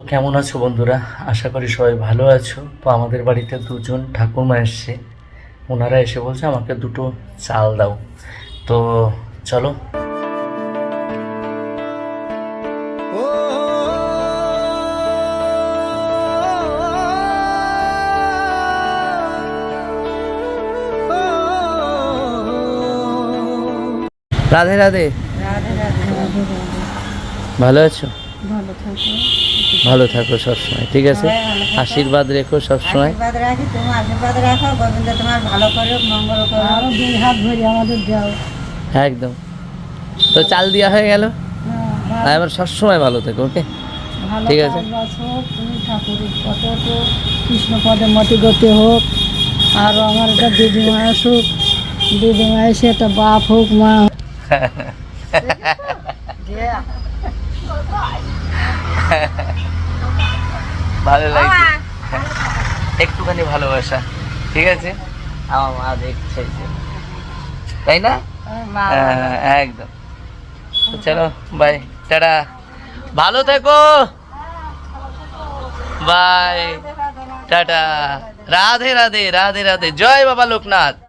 কেমন আছো বন্ধুরা? আশা করি সবাই ভালো আছো। তো আমাদের বাড়িতে দুজন ঠাকুরমা এসছে। ওনারা এসে বলছে আমাকে দুটো চাল দাও। তো চলো। রাধে রাধে। ভালো আছো? ভালো থাকো। সবসময় ঠিক আছে? থাকো। আশীর্বাদ রেখো সবসময়। রাখি তুমি আশীর্বাদ রাখো ভালো করুক আরও দুই হাত ভরি আমাদের দাও একদম। তো চাল দেওয়া হয়ে গেল? হ্যাঁ, আর এবার সবসময় ভালো থাকো ওকে? ঠিক আছে। কাজবাজ হোক তুমি ঠাকুরের কত তো কৃষ্ণ পদে মতি গতি হোক আরও আমার একটা দিদিমা আসুক দিদিমা এসে একটা বাপ হোক মা হোক। ভালো লাগছে। একটুখানি ভালোবাসা ঠিক আছে? আমার মা দেখছে তাই না? হ্যাঁ, একদম। চলো বাই টাটা। ভালো থেকো। Bye tata. রাধে রাধে রাধে রাধে। জয় বাবা লোকনাথ।